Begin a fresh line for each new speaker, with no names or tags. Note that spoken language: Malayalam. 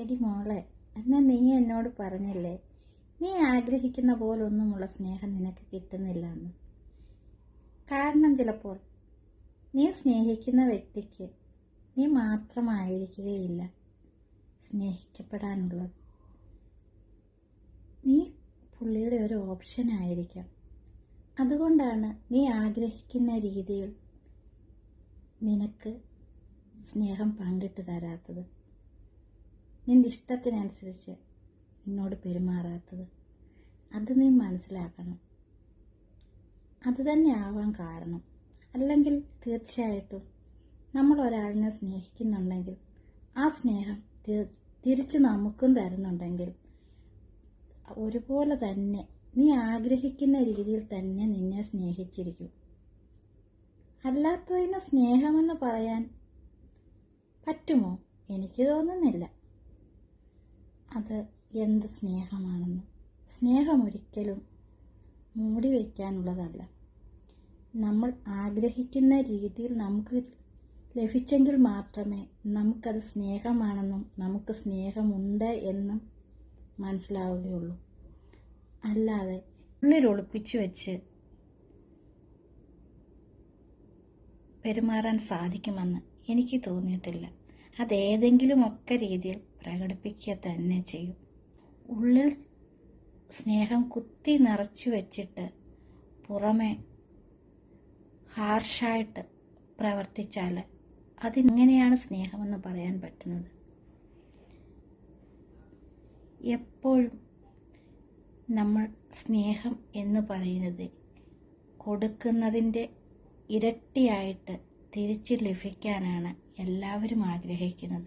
എടി മോളെ എന്നാ നീ എന്നോട് പറഞ്ഞില്ലേ? നീ ആഗ്രഹിക്കുന്ന പോലൊന്നുമുള്ള സ്നേഹം നിനക്ക് കിട്ടുന്നില്ല എന്ന് കാരണം ചിലപ്പോൾ നീ സ്നേഹിക്കുന്ന വ്യക്തിക്ക് നീ മാത്രമായിരിക്കുകയില്ല സ്നേഹിക്കപ്പെടാനുള്ളത്. നീ പുള്ളിയുടെ ഒരു ഓപ്ഷൻ ആയിരിക്കാം. അതുകൊണ്ടാണ് നീ ആഗ്രഹിക്കുന്ന രീതിയിൽ നിനക്ക് സ്നേഹം പങ്കിട്ട് തരാത്തത്. നിന്റെ ഇഷ്ടത്തിനനുസരിച്ച് നിന്നോട് പെരുമാറാത്തത്. അത് നീ മനസ്സിലാക്കണം. അത് തന്നെ ആവാൻ കാരണം. അല്ലെങ്കിൽ തീർച്ചയായിട്ടും നമ്മൾ ഒരാളിനെ സ്നേഹിക്കുന്നുണ്ടെങ്കിൽ ആ സ്നേഹം തിരിച്ച് നമുക്കും തരുന്നുണ്ടെങ്കിൽ ഒരുപോലെ തന്നെ നീ ആഗ്രഹിക്കുന്ന രീതിയിൽ തന്നെ നിന്നെ സ്നേഹിച്ചിരിക്കും. അല്ലാത്തതിന് സ്നേഹമെന്ന് പറയാൻ പറ്റുമോ? എനിക്ക് തോന്നുന്നില്ല. അത് എന്ത് സ്നേഹമാണെന്ന്. സ്നേഹം ഒരിക്കലും മൂടി വയ്ക്കാനുള്ളതല്ല നമ്മൾ ആഗ്രഹിക്കുന്ന രീതിയിൽ നമുക്ക് ലഭിച്ചെങ്കിൽ മാത്രമേ നമുക്കത് സ്നേഹമാണെന്നും നമുക്ക് സ്നേഹമുണ്ട് എന്നും മനസ്സിലാവുകയുള്ളൂ. അല്ലാതെ ഉള്ളിൽ ഒളിപ്പിച്ചു വെച്ച് പെരുമാറാൻ സാധിക്കുമെന്ന് എനിക്ക് തോന്നിയിട്ടില്ല. അതേതെങ്കിലുമൊക്കെ രീതിയിൽ പ്രകടിപ്പിക്കുക തന്നെ ചെയ്യും. ഉള്ളിൽ സ്നേഹം കുത്തി നിറച്ചു വെച്ചിട്ട് പുറമെ ഹാർഷായിട്ട് പ്രവർത്തിച്ചാൽ അതിങ്ങനെയാണ് സ്നേഹമെന്ന് പറയാൻ പറ്റുന്നത്? എപ്പോഴും നമ്മൾ സ്നേഹം എന്ന് പറയുന്നത് കൊടുക്കുന്നതിന്റെ ഇരട്ടിയായിട്ട് തിരിച്ച് ലഭിക്കാനാണ് എല്ലാവരും ആഗ്രഹിക്കുന്നത്.